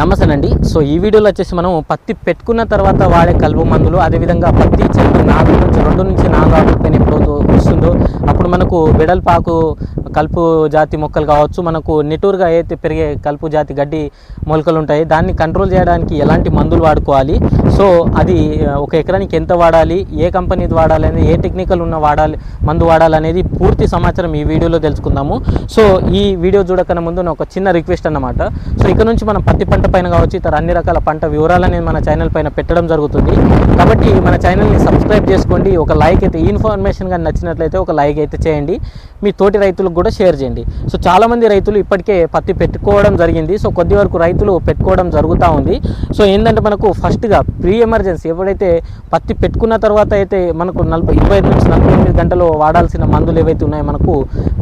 నమస్తేనండి. So ఈ వీడియోలో వచ్చేసి మనం పత్తి పెట్టుకున్న తర్వాత వాడే కలుపు మందులు అదేవిధంగా పత్తి చెట్టు నాలుగు నుంచి రెండు నుంచి నాలుగు ఆకులపైన ఎప్పుడు వస్తుందో అప్పుడు మనకు వెడల్పాకు కలుపు జాతి మొక్కలు కావచ్చు మనకు నిటూరుగా అయితే పెరిగే కలుపు జాతి గడ్డి మొలకలు ఉంటాయి. దాన్ని కంట్రోల్ చేయడానికి ఎలాంటి మందులు వాడుకోవాలి? సో అది ఒక ఎకరానికి ఎంత వాడాలి? ఏ కంపెనీది వాడాలి అనేది ఏ టెక్నికల్ ఉన్న వాడాలి మందు వాడాలి అనేది పూర్తి సమాచారం ఈ వీడియోలో తెలుసుకుందాము. సో ఈ వీడియో చూడకన్నా ముందు ఒక చిన్న రిక్వెస్ట్ అన్నమాట. సో ఇక్కడ నుంచి మనం పత్తి పంట పైన కావచ్చు ఇతర అన్ని రకాల పంట వివరాలని మన ఛానల్ పైన పెట్టడం జరుగుతుంది. కాబట్టి మన ఛానల్ని సబ్స్క్రైబ్ చేసుకోండి. ఒక లైక్ అయితే ఈ ఇన్ఫర్మేషన్ కానీ నచ్చినట్లయితే ఒక లైక్ అయితే చేయండి. మీ తోటి రైతులకు కూడా షేర్ చేయండి. సో చాలామంది రైతులు ఇప్పటికే పత్తి పెట్టుకోవడం జరిగింది. సో కొద్ది వరకు రైతు రైతులు పెట్టుకోవడం జరుగుతూ ఉంది. సో ఏంటంటే మనకు ఫస్ట్గా ప్రీ ఎమర్జెన్సీ ఎప్పుడైతే పత్తి పెట్టుకున్న తర్వాత అయితే మనకు నలభై ఇరవై ఐదు నుంచి నలభై ఎనిమిది గంటలు వాడాల్సిన మందులు ఏవైతే ఉన్నాయో మనకు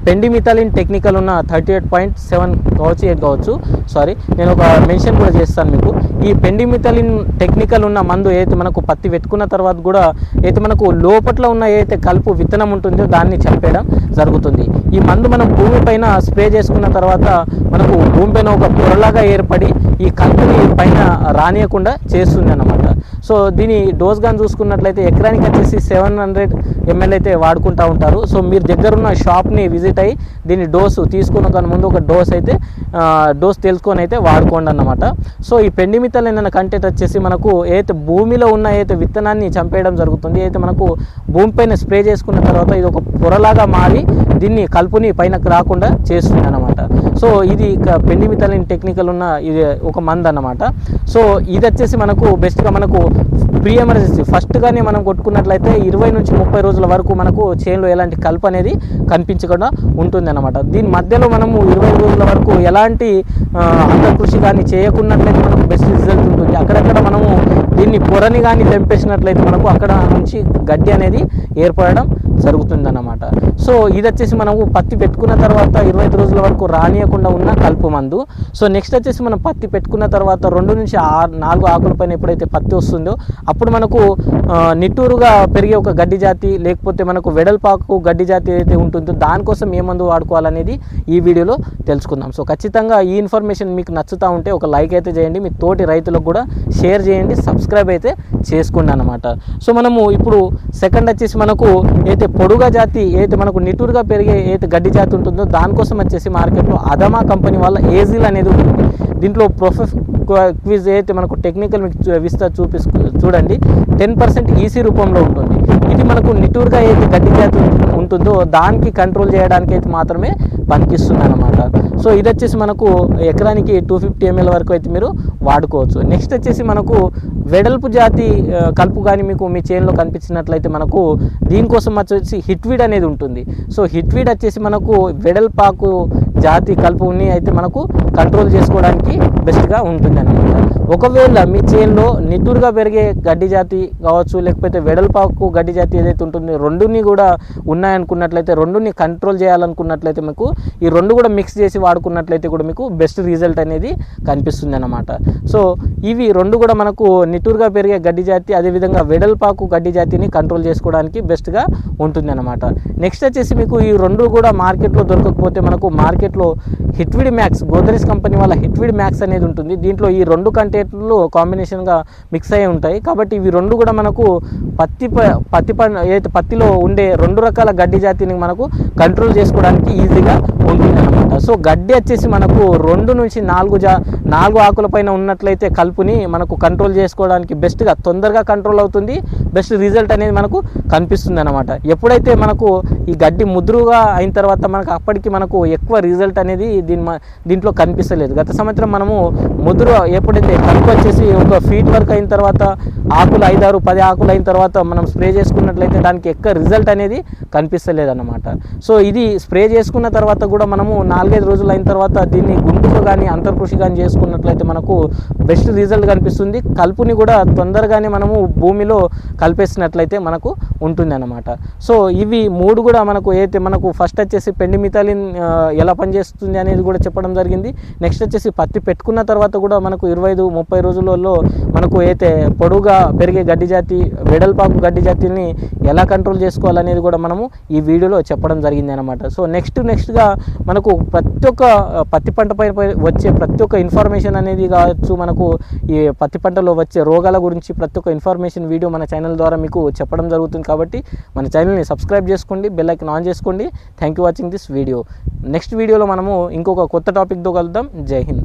పెండిమిథాలిన్ టెక్నికల్ ఉన్న థర్టీ ఎయిట్ పాయింట్ సెవెన్ కావచ్చు. ఎయిట్ కావచ్చు సారీ నేను ఒక మెన్షన్ కూడా చేస్తాను మీకు. ఈ పెండిమిథాలిన్ టెక్నికల్ ఉన్న మందు ఏదైతే మనకు పత్తి పెట్టుకున్న తర్వాత కూడా అయితే మనకు లోపట్ల ఉన్న ఏదైతే కలుపు విత్తనం ఉంటుందో దాన్ని చంపేయడం జరుగుతుంది. ఈ మందు మనం భూమి పైన స్ప్రే చేసుకున్న తర్వాత మనకు భూమి పైన ఒక పొరలాగా ఏర్పడి ఈ కంపెనీ పైన రానియకుండా చేస్తుంది అన్నమాట. సో దీని డోస్ కానీ చూసుకున్నట్లయితే ఎకరానికి వచ్చేసి సెవెన్ హండ్రెడ్ ఎంఎల్ అయితే వాడుకుంటూ ఉంటారు. సో మీరు దగ్గరున్న షాప్ని విజిట్ అయ్యి దీని డోసు తీసుకున్న కానీ ముందు ఒక డోస్ అయితే డోస్ తెలుసుకొని అయితే వాడుకోండి అన్నమాట. సో ఈ పెండిమిత్తలు ఏదైనా కంటెంట్ వచ్చేసి మనకు ఏదైతే భూమిలో ఉన్న ఏదైతే విత్తనాన్ని చంపేయడం జరుగుతుంది అయితే మనకు భూమిపైన స్ప్రే చేసుకున్న తర్వాత ఇది ఒక పొరలాగా మారి దీన్ని కలుపుని పైనకు రాకుండా చేస్తుంది అన్నమాట. సో ఇది పెండిమితలిన్ టెక్నికల్ ఉన్న ఇది ఒక మందు అన్నమాట. సో ఇది వచ్చేసి మనకు బెస్ట్గా మనకు ప్రీ ఎమర్జెన్సీ ఫస్ట్గానే మనం కొట్టుకున్నట్లయితే ఇరవై నుంచి ముప్పై రోజుల వరకు మనకు చేన్లో ఎలాంటి కలుపు అనేది కనిపించకుండా ఉంటుంది అనమాట దీని మధ్యలో మనము ఇరవై రోజుల వరకు ఎలాంటి అంతకృషి కానీ చేయకున్నట్లయితే మనకు బెస్ట్ రిజల్ట్ ఉంటుంది. అక్కడక్కడ మనము దీన్ని పొరని కానీ తెంపేసినట్లయితే మనకు అక్కడ నుంచి గడ్డి అనేది ఏర్పడడం జరుగుతుందన్నమాట. సో ఇది వచ్చేసి మనము పత్తి పెట్టుకున్న తర్వాత ఇరవై ఐదు రోజుల వరకు రానియకుండా ఉన్న కలుపు మందు. సో నెక్స్ట్ వచ్చేసి మనం పత్తి పెట్టుకున్న తర్వాత రెండు నుంచి ఆరు నాలుగు ఆకుల పైన ఎప్పుడైతే పత్తి వస్తుందో అప్పుడు మనకు నిట్టూరుగా పెరిగే ఒక గడ్డి జాతి లేకపోతే మనకు వెడల్పాకు గడ్డి జాతి ఏదైతే ఉంటుందో దానికోసం ఏ మందు వాడుకోవాలనేది ఈ వీడియోలో తెలుసుకుందాం. సో ఖచ్చితంగా ఈ ఇన్ఫర్మేషన్ మీకు నచ్చుతూ ఉంటే ఒక లైక్ అయితే చేయండి మీ తోటి రైతులకు కూడా షేర్ చేయండి సబ్స్క్రైబ్ అయితే చేసుకోండి అనమాట సో మనము ఇప్పుడు సెకండ్ వచ్చేసి మనకు అయితే ఏదైతే పొడుగా జాతి ఏదైతే మనకు నిటూరుగా పెరిగే ఏదైతే గడ్డి జాతి ఉంటుందో దానికోసం వచ్చేసి మార్కెట్లో అదమా కంపెనీ వల్ల ఏజిల్ అనేది ఉంటుంది దీంట్లో ప్రొఫెస్ క్విజ్ ఏదైతే మనకు టెక్నికల్ మీకు విస్తా చూపిస్తూ చూడండి టెన్ పర్సెంట్ ఈసీ రూపంలో ఉంటుంది. ఇది మనకు నిటూరుగా ఏదైతే గడ్డి జాతి ఉంటుందో దానికి కంట్రోల్ చేయడానికి అయితే మాత్రమే పనికిస్తుంది అనమాట సో ఇది వచ్చేసి మనకు ఎకరానికి టూ ఫిఫ్టీ ఎంఎల్ వరకు అయితే మీరు వాడుకోవచ్చు. నెక్స్ట్ వచ్చేసి మనకు వెడల్పు జాతి కలుపు కానీ మీకు మీ చేనులో కనిపించినట్లయితే మనకు దీనికోసం వచ్చేసి హిట్వీడ్ అనేది ఉంటుంది. సో హిట్వీడ్ వచ్చేసి మనకు వెడల్పాకు జాతి కలుపుని అయితే మనకు కంట్రోల్ చేసుకోవడానికి బెస్ట్గా ఉంటుంది అనమాట ఒకవేళ మీ చేనులో నిట్టూరుగా పెరిగే గడ్డి జాతి కావచ్చు లేకపోతే వెడల్పాకు గడ్డి జాతి ఏదైతే ఉంటుందో రెండుని కూడా ఉన్నాయనుకున్నట్లయితే రెండుని కంట్రోల్ చేయాలనుకున్నట్లయితే మీకు ఈ రెండు కూడా మిక్స్ చేసి వాడుకున్నట్లయితే కూడా మీకు బెస్ట్ రిజల్ట్ అనేది కనిపిస్తుంది అన్నమాట సో ఇవి రెండు కూడా మనకు నిట్టూరుగా పెరిగే గడ్డి జాతి అదేవిధంగా వెడల్పాకు గడ్డి జాతిని కంట్రోల్ చేసుకోవడానికి బెస్ట్గా ఉంటుంది అనమాట నెక్స్ట్ వచ్చేసి మీకు ఈ రెండు కూడా మార్కెట్లో దొరకకపోతే మనకు మార్కెట్లో హిట్విడ్ మ్యాక్స్ గోద్రేజ్ కంపెనీ వాళ్ళ హిట్విడ్ మ్యాక్స్ అనేది ఉంటుంది. దీంట్లో ఈ రెండు కంటెంట్లు కాంబినేషన్గా మిక్స్ అయ్యి ఉంటాయి. కాబట్టి ఇవి రెండు కూడా మనకు పత్తి ప- పత్తి ఏదైతే పత్తిలో ఉండే రెండు రకాల గడ్డి జాతిని మనకు కంట్రోల్ చేసుకోవడానికి ఈజీగా ఉంటుంది అనమాట సో గడ్డి వచ్చేసి మనకు రెండు నుంచి నాలుగు జా నాలుగు ఆకుల పైన ఉన్నట్లయితే కలుపుని మనకు కంట్రోల్ చేసుకోవడానికి బెస్ట్గా తొందరగా కంట్రోల్ అవుతుంది. బెస్ట్ రిజల్ట్ అనేది మనకు కనిపిస్తుంది అనమాట ఎప్పుడైతే మనకు ఈ గడ్డి ముద్రుగా అయిన తర్వాత మనకు అప్పటికి మనకు ఎక్కువ రిజల్ట్ అనేది దీని దీంట్లో కనిపిస్తలేదు. గత సంవత్సరం మనము ముదురు ఎప్పుడైతే కనుక వచ్చేసి ఒక ఫీట్ వరకు అయిన తర్వాత ఆకులు ఐదారు పది ఆకులు అయిన తర్వాత మనం స్ప్రే చేసుకున్నట్లయితే దానికి ఎక్కువ రిజల్ట్ అనేది కనిపిస్తలేదు అనమాట సో ఇది స్ప్రే చేసుకున్న తర్వాత కూడా మనము నాలుగైదు రోజులు అయిన తర్వాత దీన్ని గుంటుకు కానీ అంతర్కృషి కానీ చేసుకున్నట్లయితే మనకు బెస్ట్ రిజల్ట్ కనిపిస్తుంది. కలుపుని కూడా తొందరగానే మనము భూమిలో కల్పిస్తున్నట్లయితే మనకు ఉంటుంది అన్నమాట సో ఇవి మూడు కూడా మనకు అయితే మనకు ఫస్ట్ వచ్చేసి పెండిమిథాలిన్ ఆ, ఎలా పనిచేస్తుంది అనేది కూడా చెప్పడం జరిగింది. నెక్స్ట్ వచ్చేసి పత్తి పెట్టుకున్న తర్వాత కూడా మనకు ఇరవై ఐదు ముప్పై రోజులలో మనకు అయితే పొడుగా పెరిగే గడ్డి జాతి వెడల్పాకు గడ్డి జాతిని ఎలా కంట్రోల్ చేసుకోవాలనేది కూడా మనము ఈ వీడియోలో చెప్పడం జరిగింది అనమాట సో నెక్స్ట్ నెక్స్ట్గా మనకు ప్రతి ఒక్క పత్తి పంటపై వచ్చే ప్రతి ఒక్క ఇన్ఫర్మేషన్ అనేది కావచ్చు మనకు ఈ పత్తి పంటలో వచ్చే రోగాల గురించి ప్రతి ఒక్క ఇన్ఫర్మేషన్ వీడియో మన ఛానల్ ద్వారా మీకు చెప్పడం జరుగుతుంది. కాబట్టి మన ఛానల్ని సబ్స్క్రైబ్ చేసుకోండి బెల్ ఐకన్ ఆన్ చేసుకోండి. Thank you watching this video next వీడియోలో మనము ఇంకొక కొత్త టాపిక్తో కలుద్దాం. జై హింద్.